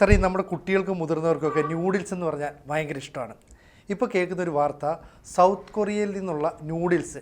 Sir ഈ നമ്മുടെ കുട്ടികൾക്കും മുതിർന്നവർക്കൊക്കെ ന്യൂഡിൽസ് എന്ന് പറഞ്ഞാൽ ഭയങ്കര ഇഷ്ടമാണ്. ഇപ്പോൾ കേൾക്കുന്ന ഒരു വാർത്ത സൗത്ത് കൊറിയയിൽ നിന്നുള്ള ന്യൂഡിൽസ്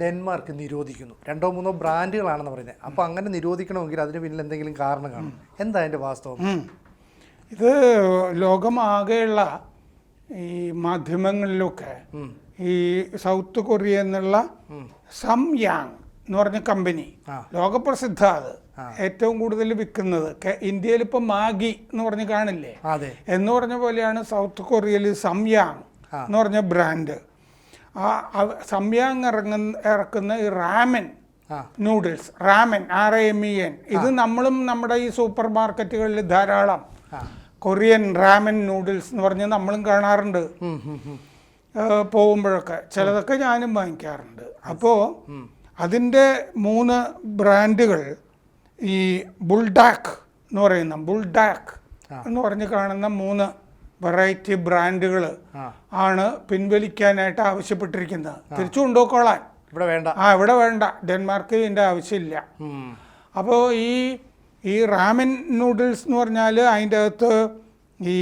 ഡെൻമാർക്ക് നിരോധിക്കുന്നു. രണ്ടോ മൂന്നോ ബ്രാൻഡുകളാണെന്ന് പറയുന്നത് അപ്പോൾ അങ്ങനെ നിരോധിക്കണമെങ്കിൽ അതിന് പിന്നിൽ എന്തെങ്കിലും കാരണം കാണും. എന്താ അതിന്റെ വാസ്തവം. ഇത് ലോകമാകെയുള്ള ഈ മാധ്യമങ്ങളിലൊക്കെ ഈ സൗത്ത് കൊറിയ എന്നുള്ള സം യാങ് എന്ന് പറഞ്ഞ കമ്പനി. ലോകപ്രസിദ്ധ അത്. ഏറ്റവും കൂടുതൽ വിൽക്കുന്നത് ഇന്ത്യയിൽ ഇപ്പം മാഗി എന്ന് പറഞ്ഞ് കാണില്ലേ? എന്ന് പറഞ്ഞ പോലെയാണ് സൗത്ത് കൊറിയയിൽ സംയാങ് എന്ന് പറഞ്ഞ ബ്രാൻഡ്. ആ സംയാങ് ഇറങ്ങുന്ന ഇറക്കുന്ന ഈ ramen noodles. Ramen R M E N ഇത് നമ്മളും നമ്മുടെ ഈ സൂപ്പർ മാർക്കറ്റുകളിൽ ധാരാളം. കൊറിയൻ റാമൻ നൂഡിൽസ് എന്ന് പറഞ്ഞ് നമ്മളും കാണാറുണ്ട്. പോകുമ്പോഴൊക്കെ. ചിലതൊക്കെ ഞാനും വാങ്ങിക്കാറുണ്ട്. അപ്പോൾ അതിന്റെ മൂന്ന് ബ്രാൻഡുകൾ ഈ ബുൾഡാക്ക് എന്ന് പറയുന്ന ബുൾഡാക്ക് എന്ന് പറഞ്ഞ് കാണുന്ന മൂന്ന് വെറൈറ്റി ബ്രാൻഡുകൾ ആണ് പിൻവലിക്കാനായിട്ട് ആവശ്യപ്പെട്ടിരിക്കുന്നത്. തിരിച്ചു കൊണ്ടുപോയിക്കോളാൻ. ഇവിടെ വേണ്ട. ആ ഇവിടെ വേണ്ട. ഡെൻമാർക്ക് ഇതിന്റെ ആവശ്യമില്ല. അപ്പോൾ ഈ ഈ റാമൻ നൂഡിൽസ് എന്ന് പറഞ്ഞാൽ അതിന്റെ അകത്ത് ഈ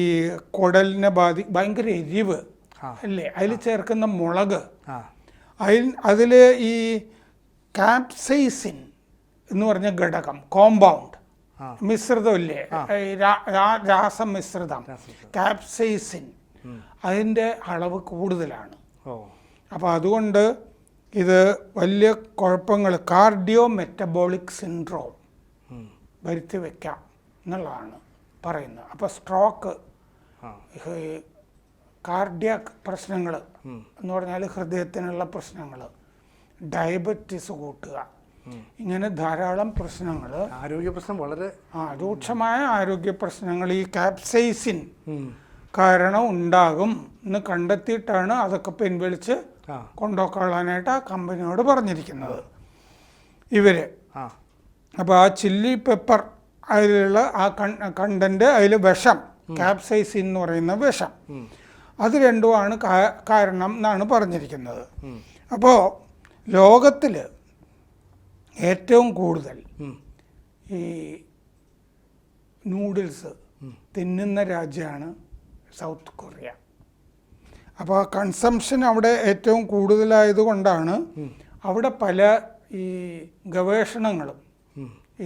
കുടലിനെ ബാധി ഭയങ്കര എരിവ് അല്ലേ? അതിൽ ചേർക്കുന്ന മുളക്. അതിൽ അതിൽ ഈ കാപ്സൈസിൻ എന്ന് പറഞ്ഞ ഘടകം കോമ്പൗണ്ട്. മിശ്രിതമില്ലേ? രാസം മിശ്രിതം. കാപ്സൈസിൻ അതിന്റെ അളവ് കൂടുതലാണ്. അപ്പോൾ അതുകൊണ്ട് ഇത് വലിയ കുഴപ്പങ്ങൾ കാർഡിയോ മെറ്റബോളിക് സിൻഡ്രോം. വരുത്തി വയ്ക്കാം എന്നുള്ളതാണ് പറയുന്നത്. അപ്പോൾ സ്ട്രോക്ക് കാർഡിയാക് പ്രശ്നങ്ങൾ എന്ന് പറഞ്ഞാൽ ഹൃദയത്തിനുള്ള പ്രശ്നങ്ങൾ ഡയബറ്റീസ് കൂട്ടുക. ഇങ്ങനെ ധാരാളം പ്രശ്നങ്ങൾ. ആരോഗ്യ പ്രശ്നം വളരെ ആ രൂക്ഷമായ ആരോഗ്യ പ്രശ്നങ്ങൾ. ഈ കാപ്സൈസിൻ കാരണം ഉണ്ടാകും എന്ന് കണ്ടെത്തിയിട്ടാണ് അതൊക്കെ പിൻവലിച്ച് കൊണ്ടുപോക്കാനായിട്ട് കൊണ്ടുപോക്കാളാനായിട്ട് ആ കമ്പനിയോട് പറഞ്ഞിരിക്കുന്നത്. ഇവർ. അപ്പൊ അപ്പോൾ ആ ചില്ലി പെപ്പർ അതിലുള്ള ആ കണ്ടന്റ് അതിൽ വിഷം കാപ്സൈസിൻ എന്ന് പറയുന്ന വിഷം. അത് രണ്ടുമാണ് കാരണം എന്നാണ് പറഞ്ഞിരിക്കുന്നത്. അപ്പോൾ ലോകത്തിൽ ഏറ്റവും കൂടുതൽ ഈ നൂഡിൽസ് തിന്നുന്ന രാജ്യമാണ് സൗത്ത് കൊറിയ. അപ്പോൾ കൺസംഷൻ അവിടെ ഏറ്റവും കൂടുതലായത് കൊണ്ടാണ് അവിടെ പല ഈ ഗവേഷണങ്ങളും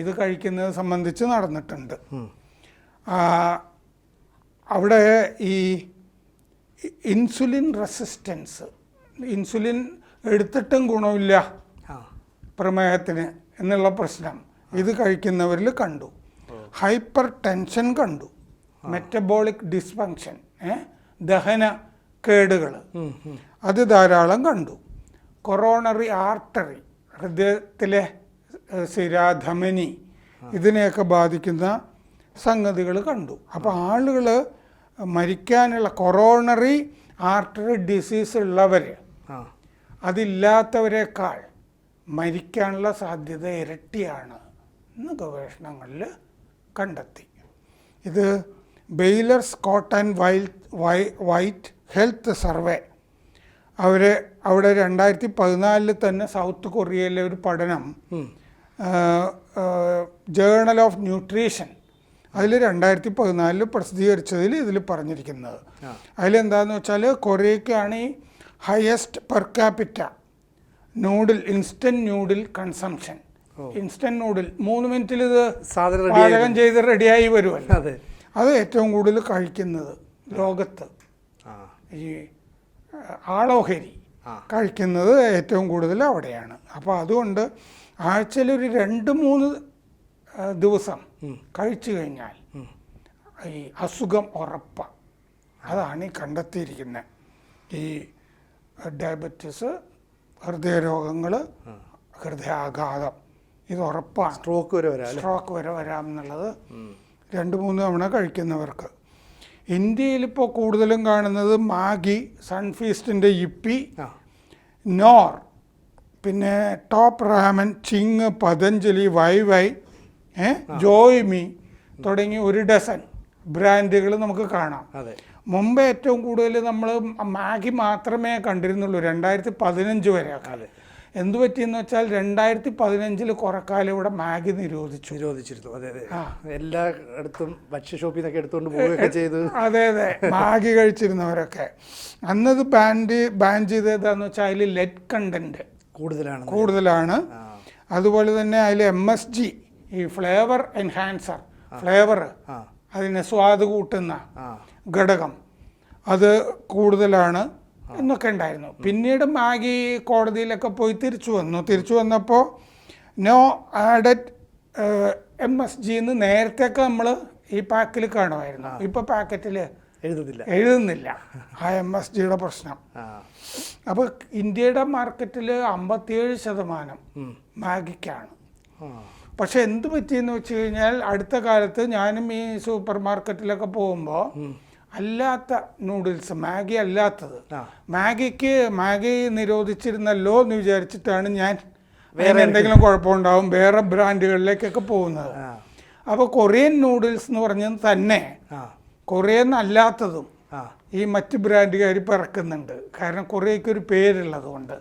ഇത് കഴിക്കുന്നത് സംബന്ധിച്ച് നടന്നിട്ടുണ്ട്. അവിടെ ഈ ഇൻസുലിൻ റെസിസ്റ്റൻസ് ഇൻസുലിൻ എടുത്തിട്ടും ഗുണമില്ല പ്രമേഹത്തിന് എന്നുള്ള പ്രശ്നം. ഇത് കഴിക്കുന്നവരിൽ കണ്ടു. ഹൈപ്പർ ടെൻഷൻ കണ്ടു. മെറ്റബോളിക് ഡിസ്ഫങ്ഷൻ ദഹന കേടുകൾ. അത് ധാരാളം കണ്ടു. കൊറോണറി ആർട്ടറി ഹൃദയത്തിലെ സിരാധമനി ഇതിനെയൊക്കെ ബാധിക്കുന്ന സംഗതികൾ കണ്ടു. അപ്പോൾ ആളുകൾ മരിക്കാനുള്ള കൊറോണറി ആർട്ടറി ഡിസീസ് ഉള്ളവർ അതില്ലാത്തവരെക്കാൾ മരിക്കാനുള്ള സാധ്യത ഇരട്ടിയാണ് എന്ന് ഗവേഷണങ്ങളിൽ കണ്ടെത്തി. ഇത് ബെയ്ലർ സ്കോട്ട് ആൻഡ് വൈൽഡ് വൈ വൈറ്റ് ഹെൽത്ത് സർവേ. അവർ അവിടെ രണ്ടായിരത്തി പതിനാലിൽ തന്നെ സൗത്ത് കൊറിയയിലെ ഒരു പഠനം. Journal of nutrition. അതിൽ രണ്ടായിരത്തി പതിനാലിൽ പ്രസിദ്ധീകരിച്ചതിൽ ഇതിൽ പറഞ്ഞിരിക്കുന്നത് അതിലെന്താണെന്ന് വെച്ചാൽ കൊറിയയ്ക്കാണ് ഈ highest per capita noodle instant noodle consumption instant noodle മൂന്ന് മിനിറ്റിൽ ഇത് പാചകം ചെയ്ത് റെഡിയായി വരുമല്ലോ. അതെ. അത് ഏറ്റവും കൂടുതൽ കഴിക്കുന്നത് ലോകത്ത്. ഈ ആളോഹരി കഴിക്കുന്നത് ഏറ്റവും കൂടുതൽ അവിടെയാണ്. അപ്പോൾ അതുകൊണ്ട് ആഴ്ചയിൽ ഒരു രണ്ട് മൂന്ന് ദിവസം കഴിച്ചു കഴിഞ്ഞാൽ ഈ അസുഖം ഉറപ്പാണ് അതാണ് ഈ കണ്ടെത്തിയിരിക്കുന്നത് ഈ ഡയബറ്റീസ് ഹൃദയരോഗങ്ങൾ ഹൃദയാഘാതം. ഇത് ഉറപ്പാണ് സ്ട്രോക്ക് വരെ വരാം സ്ട്രോക്ക് വരെ വരാം എന്നുള്ളത് രണ്ട് മൂന്ന് തവണ കഴിക്കുന്നവർക്ക്. ഇന്ത്യയിൽ ഇപ്പോൾ കൂടുതലും കാണുന്നത് മാഗി സൺഫീസ്റ്റിന്റെ ഇപ്പി നോർ പിന്നെ Top Ramen Ching Patanjali Wai Wai ജോയ്മി തുടങ്ങി ഒരു ഡസൻ ബ്രാൻഡുകൾ നമുക്ക് കാണാം. അതെ. മുമ്പ് ഏറ്റവും കൂടുതൽ നമ്മൾ മാഗി മാത്രമേ കണ്ടിരുന്നുള്ളൂ രണ്ടായിരത്തി പതിനഞ്ച് വരെ കാലം. എന്തു പറ്റിയെന്ന് വെച്ചാൽ രണ്ടായിരത്തി പതിനഞ്ചിൽ കുറക്കാലം ഇവിടെ മാഗി നിരോധിച്ചു. നിരോധിച്ചിരുന്നു. അതെ അതെ. എല്ലാ ഇടത്തും ഭക്ഷ്യ ഷോപ്പിൽ നിന്നൊക്കെ എടുത്തുകൊണ്ട് പോവുകയൊക്കെ ചെയ്തു. അതെ അതെ. മാഗി കഴിച്ചിരുന്നവരൊക്കെ. അന്നത് ബാൻഡ് ബാൻ ചെയ്തതാന്ന് വെച്ചാൽ അതിൽ ലെഡ് കണ്ടന്റ് കൂടുതലാണ്. കൂടുതലാണ്. അതുപോലെ തന്നെ അതിൽ എം എസ് ജി ഈ ഫ്ലേവർ എൻഹാൻസർ ഫ്ലേവർ അതിനെ സ്വാദ് കൂട്ടുന്ന ഘടകം. അത് കൂടുതലാണ് എന്നൊക്കെ ഉണ്ടായിരുന്നു. പിന്നീട് മാഗി കോടതിയിലൊക്കെ പോയി തിരിച്ചു വന്നു. തിരിച്ചു വന്നപ്പോൾ no added M S G എന്ന് നേരത്തെയൊക്കെ നമ്മൾ ഈ പാക്കിൽ കാണുമായിരുന്നു. ഇപ്പോൾ പാക്കറ്റിൽ എഴുതുന്നില്ല. എഴുതുന്നില്ല. ആ എം എസ് ജിയുടെ പ്രശ്നം. അപ്പൊ അപ്പോൾ ഇന്ത്യയുടെ മാർക്കറ്റിൽ അമ്പത്തിയേഴ് ശതമാനം മാഗിക്കാണ്. പക്ഷെ എന്ത് പറ്റിയെന്ന് വെച്ച് കഴിഞ്ഞാൽ അടുത്ത കാലത്ത് ഞാനും ഈ സൂപ്പർ മാർക്കറ്റിലൊക്കെ പോകുമ്പോൾ അല്ലാത്ത നൂഡിൽസ് മാഗി അല്ലാത്തത്. മാഗിക്ക് മാഗി നിരോധിച്ചിരുന്നല്ലോ എന്ന് വിചാരിച്ചിട്ടാണ് ഞാൻ വേറെ എന്തെങ്കിലും കുഴപ്പമുണ്ടാവും വേറെ ബ്രാൻഡുകളിലേക്കൊക്കെ പോകുന്നത്. അപ്പോൾ കൊറിയൻ നൂഡിൽസ് എന്ന് പറഞ്ഞത് തന്നെ കൊറിയൻ അല്ലാത്തതും ഈ മറ്റ് ബ്രാൻഡുകാർ പിറക്കുന്നുണ്ട്. കാരണം കൊറിയയ്ക്ക് ഒരു പേരുള്ളത് കൊണ്ട്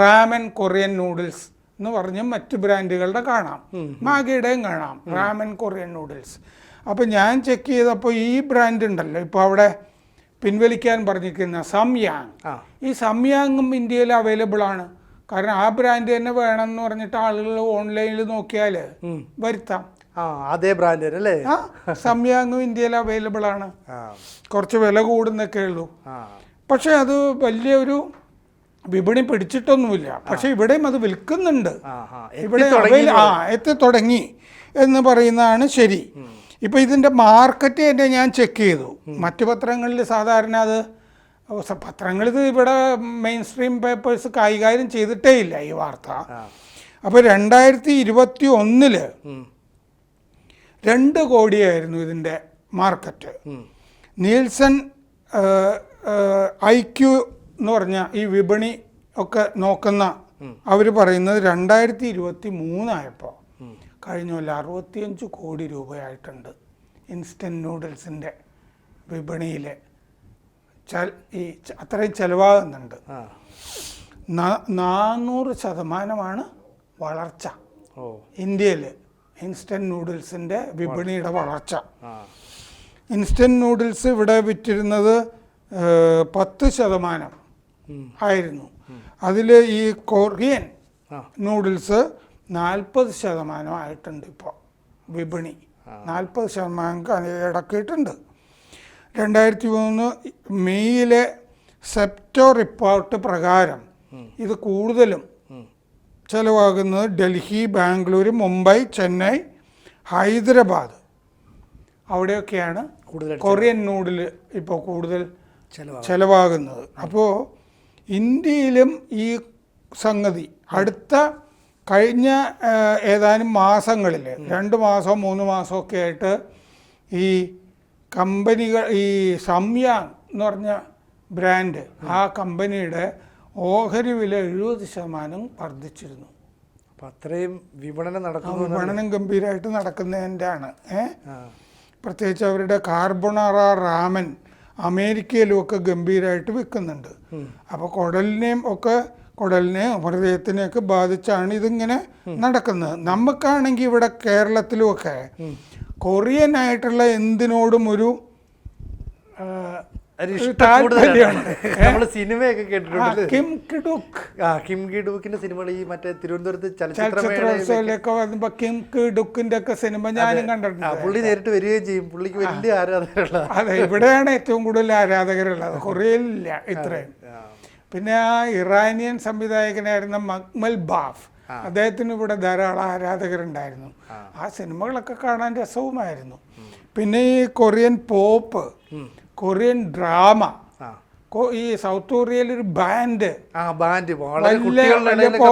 റാമൻ കൊറിയൻ നൂഡിൽസ് എന്ന് പറഞ്ഞ് മറ്റ് ബ്രാൻഡുകളുടെ കാണാം. മാഗിയുടെയും കാണാം. റാമൻ കൊറിയൻ നൂഡിൽസ് അപ്പോൾ ഞാൻ ചെക്ക് ചെയ്തപ്പോൾ ഈ ബ്രാൻഡ് ഉണ്ടല്ലോ. ഇപ്പോൾ അവിടെ പിൻവലിക്കാൻ പറഞ്ഞിരിക്കുന്ന സംയാങ് ഈ സംയാങ്ങും ഇന്ത്യയിൽ അവൈലബിൾ ആണ്. കാരണം ആ ബ്രാൻഡ് തന്നെ വേണമെന്ന് പറഞ്ഞിട്ട് ആളുകൾ ഓൺലൈനിൽ നോക്കിയാൽ. വരുത്താം. അതേ ബ്രാൻഡ് അല്ലേ? ആ സംയാങ്ങും ഇന്ത്യയിൽ അവൈലബിൾ ആണ്. കുറച്ച് വില കൂടുന്നൊക്കെ ഉള്ളൂ. പക്ഷെ അത് വലിയൊരു വിപണി പിടിച്ചിട്ടൊന്നുമില്ല. പക്ഷെ ഇവിടെയും അത് വിൽക്കുന്നുണ്ട്. ഇവിടെ ആ എത്തി തുടങ്ങി എന്ന് പറയുന്നതാണ് ശരി. ഇപ്പൊ ഇതിന്റെ മാർക്കറ്റ് തന്നെ ഞാൻ ചെക്ക് ചെയ്തു. മറ്റു പത്രങ്ങളിൽ സാധാരണ അത് പത്രങ്ങളിത് ഇവിടെ മെയിൻ സ്ട്രീം പേപ്പേഴ്സ് കൈകാര്യം ചെയ്തിട്ടേ ഇല്ല ഈ വാർത്ത. അപ്പോൾ രണ്ടായിരത്തി ഇരുപത്തി ഒന്നിൽ. രണ്ട് കോടിയായിരുന്നു ഇതിന്റെ മാർക്കറ്റ്. നീൽസൺ ഐ ക്യു എന്ന് പറഞ്ഞ ഈ വിപണി ഒക്കെ നോക്കുന്ന അവർ പറയുന്നത് രണ്ടായിരത്തി ഇരുപത്തി മൂന്നായപ്പോൾ കഴിഞ്ഞ കൊല്ലം അറുപത്തിയഞ്ച് കോടി രൂപയായിട്ടുണ്ട് ഇൻസ്റ്റന്റ് നൂഡിൽസിന്റെ വിപണിയിൽ ഈ അത്രയും ചിലവാകുന്നുണ്ട്. നാനൂറ് ശതമാനമാണ് വളർച്ച. ഇന്ത്യയിൽ ഇൻസ്റ്റന്റ് നൂഡിൽസിന്റെ വിപണിയുടെ വളർച്ച. ഇൻസ്റ്റന്റ് നൂഡിൽസ് ഇവിടെ വിറ്റിരുന്നത് പത്ത് ശതമാനം ആയിരുന്നു. അതിൽ ഈ കൊറിയൻ നൂഡിൽസ് നാൽപ്പത് ശതമാനം ആയിട്ടുണ്ട് ഇപ്പോൾ വിപണി. നാൽപ്പത് ശതമാനം ഇടക്കിയിട്ടുണ്ട്. രണ്ടായിരത്തി മൂന്ന് മെയ്യിലെ സെപ്റ്റോ റിപ്പോർട്ട് പ്രകാരം ഇത് കൂടുതലും. ചിലവാകുന്നത് ഡൽഹി ബാംഗ്ലൂർ മുംബൈ ചെന്നൈ ഹൈദരാബാദ്. അവിടെയൊക്കെയാണ് കൂടുതൽ കൊറിയൻ നൂഡിൽ ഇപ്പോൾ കൂടുതൽ ചിലവാ ചിലവാകുന്നത്. അപ്പോൾ ഇന്ത്യയിലും ഈ സംഗതി അടുത്ത കഴിഞ്ഞ ഏതാനും മാസങ്ങളിൽ രണ്ട് മാസം മൂന്ന് മാസമൊക്കെ ആയിട്ട് ഈ കമ്പനികൾ ഈ സംയാങ് എന്ന് പറഞ്ഞ ബ്രാൻഡ് ആ കമ്പനിയുടെ ഓഹരി വില എഴുപത് ശതമാനം വർദ്ധിച്ചിരുന്നു. അപ്പം അത്രയും വിപണനം നടക്കുന്നു വിപണനം ഗംഭീരമായിട്ട് നടക്കുന്നതിന്റെ ആണ് ഏഹ് ആ. പ്രത്യേകിച്ച് അവരുടെ കാർബണറ റാമൻ അമേരിക്കയിലും ഒക്കെ ഗംഭീരമായിട്ട് വിൽക്കുന്നുണ്ട്. അപ്പോൾ കുടലിനെയും ഒക്കെ കുടലിനെയും ഹൃദയത്തിനെയൊക്കെ ബാധിച്ചാണ് ഇതിങ്ങനെ നടക്കുന്നത്. നമുക്കാണെങ്കിൽ ഇവിടെ കേരളത്തിലുമൊക്കെ കൊറിയൻ ആയിട്ടുള്ള എന്തിനോടും ഒരു സിനിമയൊക്കെ കേട്ടിട്ടുണ്ട്. കിം ആ കിം ഗിഡുക്കിന്റെ സിനിമകൾ ഈ മറ്റേ തിരുവനന്തപുരത്ത് ചലച്ചിത്രമേളയിൽ ചലച്ചിത്രോത്സവത്തിലൊക്കെ വരുമ്പോൾ കിം കിഡുക്കിന്റെ ഒക്കെ സിനിമ ഞാനും കണ്ടിട്ടുണ്ട്. പുള്ളി നേരിട്ട് വരികയും ചെയ്യും. പുള്ളിക്ക് വലിയ ആരാധകരുള്ള അതെ ഇവിടെയാണ് ഏറ്റവും കൂടുതൽ ആരാധകരുള്ളത്. കൊറിയയിലില്ല ഇത്രയും. പിന്നെ ആ ഇറാനിയൻ സംവിധായകനായിരുന്ന മക്മൽ ബാഫ്. അദ്ദേഹത്തിന് ഇവിടെ ധാരാളം ആരാധകരുണ്ടായിരുന്നു. ആ. സിനിമകളൊക്കെ കാണാൻ രസവുമായിരുന്നു. പിന്നെ ഈ കൊറിയൻ പോപ്പ് കൊറിയൻ ഡ്രാമ ഈ സൗത്ത് കൊറിയയിൽ ഒരു ബാൻഡ്. ബാൻഡ്.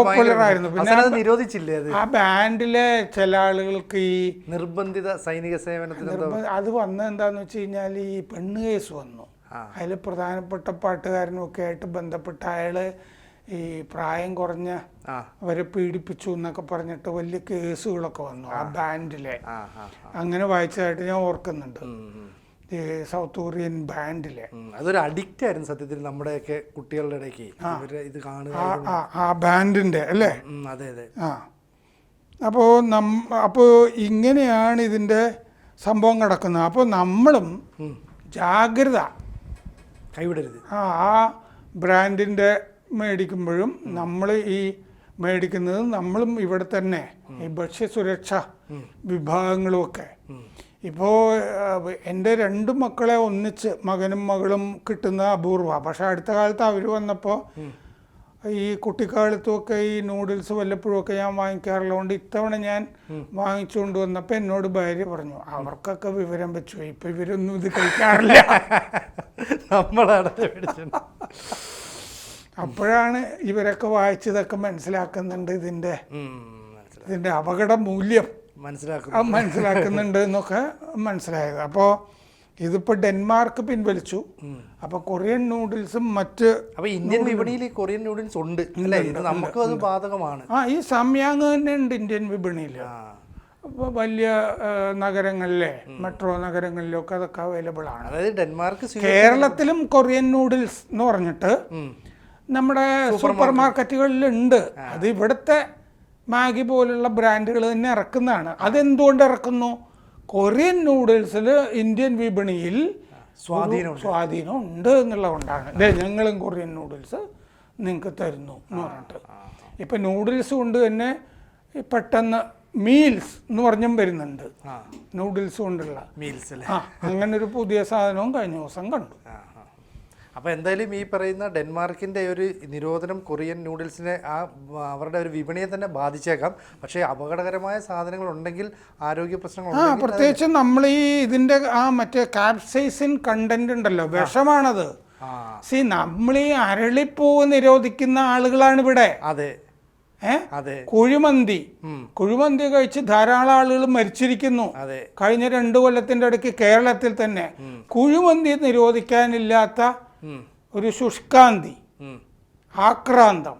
ഭയങ്കര- ആയിരുന്നു. പിന്നെ അത് നിരോധിച്ചില്ലേ ആ ബാൻഡിലെ ചില ആളുകൾക്ക് ഈ നിർബന്ധിത സൈനിക സേവനത്തിന് അത് വന്നത് എന്താന്ന് വെച്ച് കഴിഞ്ഞാൽ ഈ പെണ്ണ് കേസ് വന്നു. അതിൽ പ്രധാനപ്പെട്ട പാട്ടുകാരനും ഒക്കെ ആയിട്ട് ബന്ധപ്പെട്ട അയാൾ ഈ പ്രായം കുറഞ്ഞ അവരെ പീഡിപ്പിച്ചു എന്നൊക്കെ പറഞ്ഞിട്ട് വലിയ കേസുകളൊക്കെ വന്നു ആ ബാൻഡിലെ. അങ്ങനെ വായിച്ചതായിട്ട് ഞാൻ ഓർക്കുന്നുണ്ട്. ഈ സൗത്ത് കൊറിയൻ ബാൻഡിലെ. അതൊരു അഡിക്റ്റ് ആയിരുന്നു സത്യത്തിൽ നമ്മുടെയൊക്കെ കുട്ടികളുടെ ഇടയ്ക്ക്. ഇത് കാണുക ആ ബാൻഡിന്റെ അല്ലേ? അതെ അതെ. ആ. അപ്പോൾ നം അപ്പോൾ ഇങ്ങനെയാണ് ഇതിന്റെ സംഭവം കിടക്കുന്നത് അപ്പോൾ നമ്മളും ജാഗ്രത കൈവിടരുത്. ആ ബ്രാൻഡിന്റെ മേടിക്കുമ്പോഴും നമ്മൾ ഈ മേടിക്കുന്നത് നമ്മളും ഇവിടെ തന്നെ. ഈ ഭക്ഷ്യസുരക്ഷ വിഭാഗങ്ങളുമൊക്കെ ഇപ്പോൾ എന്റെ രണ്ട് മക്കളെ ഒന്നിച്ച് മകനും മകളും കിട്ടുന്ന അപൂർവ. പക്ഷെ അടുത്ത കാലത്ത് അവർ വന്നപ്പോൾ ഈ കുട്ടിക്കാലത്തുമൊക്കെ ഈ നൂഡിൽസ് വല്ലപ്പോഴും ഒക്കെ ഞാൻ വാങ്ങിക്കാറുള്ളതുകൊണ്ട് ഇത്തവണ ഞാൻ വാങ്ങിച്ചുകൊണ്ട് വന്നപ്പോൾ എന്നോട് ഭാര്യ പറഞ്ഞു അവർക്കൊക്കെ വിവരം വെച്ചു ഇപ്പം ഇവരൊന്നും ഇത് കഴിക്കാറില്ല. നമ്മളാണ് അപ്പോഴാണ് ഇവരൊക്കെ വായിച്ചതൊക്കെ മനസ്സിലാക്കുന്നുണ്ട് ഇതിന്റെ ഇതിന്റെ അപകട മൂല്യം മനസ്സിലാക്കുന്നു മനസ്സിലാക്കുന്നുണ്ട് എന്നൊക്കെ മനസ്സിലായത്. അപ്പോൾ ഇതിപ്പോൾ ഡെൻമാർക്ക് പിൻവലിച്ചു. അപ്പോൾ കൊറിയൻ നൂഡിൽസും മറ്റ് അപ്പോൾ ഇന്ത്യൻ വിപണിയിൽ ഈ കൊറിയൻ നൂഡിൽസ് ഉണ്ട്. അല്ലേ? നമുക്കും അത് ബാധകമാണ്. ആ ഈ സമയാങ് തന്നെ ഉണ്ട് ഇന്ത്യൻ വിപണിയിൽ. വലിയ നഗരങ്ങളിലെ മെട്രോ നഗരങ്ങളിലൊക്കെ അതൊക്കെ അവൈലബിൾ ആണ്. അതായത് ഡെൻമാർക്ക് കേരളത്തിലും കൊറിയൻ നൂഡിൽസ് എന്ന് പറഞ്ഞിട്ട് നമ്മുടെ സൂപ്പർ മാർക്കറ്റുകളിലുണ്ട് അത് ഇവിടുത്തെ മാഗി പോലുള്ള ബ്രാൻഡുകൾ തന്നെ ഇറക്കുന്നതാണ്. അതെന്തുകൊണ്ട് ഇറക്കുന്നു? കൊറിയൻ നൂഡിൽസിൽ ഇന്ത്യൻ വിപണിയിൽ സ്വാധീനം സ്വാധീനം ഉണ്ട് എന്നുള്ളതുകൊണ്ടാണ്. അല്ലേ ഞങ്ങളും കൊറിയൻ നൂഡിൽസ് നിങ്ങൾക്ക് തരുന്നു എന്ന് പറഞ്ഞിട്ട്. ഇപ്പം നൂഡിൽസ് കൊണ്ട് തന്നെ പെട്ടെന്ന് മീൽസ് എന്ന് പറഞ്ഞും വരുന്നുണ്ട്. നൂഡിൽസ് കൊണ്ടുള്ള. മീൽസ് ആ അങ്ങനെ ഒരു പുതിയ സാധനവും കഴിഞ്ഞ ദിവസം കണ്ടു. ആ. എന്തായാലും ഈ പറയുന്ന ഡെൻമാർക്കിന്റെ ഒരു നിരോധനം കൊറിയൻ നൂഡിൽസിനെ ആ അവരുടെ ഒരു വിപണിയെ തന്നെ ബാധിച്ചേക്കാം. പക്ഷേ അപകടകരമായ സാധനങ്ങൾ ഉണ്ടെങ്കിൽ ആരോഗ്യ പ്രശ്നങ്ങൾ ആ പ്രത്യേകിച്ച് നമ്മൾ ഈ ഇതിന്റെ ആ മറ്റേ കാപ്സൈസിൻ കണ്ടന്റ് ഉണ്ടല്ലോ വിഷമാണത്. സി നമ്മൾ ഈ അരളിപ്പൂവ് നിരോധിക്കുന്ന ആളുകളാണ് ഇവിടെ. അതെ. അതെ. കുഴിമന്തി. കുഴിമന്തി കഴിച്ച് ധാരാളം ആളുകൾ മരിച്ചിരിക്കുന്നു. അതെ. കഴിഞ്ഞ രണ്ടു കൊല്ലത്തിന്റെ ഇടയ്ക്ക് കേരളത്തിൽ തന്നെ. കുഴിമന്തി നിരോധിക്കാനില്ലാത്ത ഒരു ശുഷ്കാന്തി ആക്രാന്തം.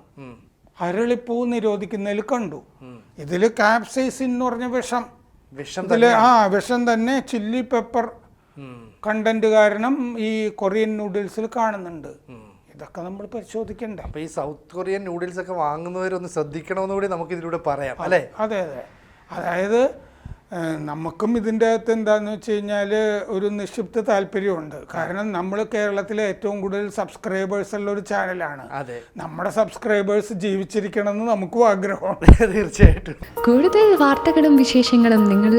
അരളിപ്പൂ നിരോധിക്കുന്നതിൽ കണ്ടു. ഇതിൽ കാപ്സൈസിൻ എന്ന് പറഞ്ഞ വിഷം. വിഷം ആ വിഷം തന്നെ ചില്ലി പെപ്പർ കണ്ടന്റ് കാരണം ഈ കൊറിയൻ നൂഡിൽസിൽ കാണുന്നുണ്ട്. ഇതൊക്കെ നമ്മൾ പരിശോധിക്കണ്ട? അപ്പൊ ഈ സൗത്ത് കൊറിയൻ നൂഡിൽസ് ഒക്കെ വാങ്ങുന്നവരൊന്ന് ശ്രദ്ധിക്കണമെന്ന് കൂടി നമുക്ക് ഇതിലൂടെ പറയാം അല്ലേ? അതെ അതെ. അതായത് നമുക്കും ഇതിന്റെ അകത്ത് എന്താണെന്ന് വെച്ച് കഴിഞ്ഞാൽ ഒരു നിക്ഷിപ്ത താല്പര്യമുണ്ട്. കാരണം നമ്മൾ കേരളത്തിലെ ഏറ്റവും കൂടുതൽ സബ്സ്ക്രൈബേഴ്സ് ഉള്ള ഒരു ചാനലാണ്. അതെ. നമ്മുടെ സബ്സ്ക്രൈബേഴ്സ് ജീവിച്ചിരിക്കണം എന്ന് നമുക്കും ആഗ്രഹമാണ് തീർച്ചയായിട്ടും. കൂടുതൽ വാർത്തകളും വിശേഷങ്ങളും നിങ്ങൾ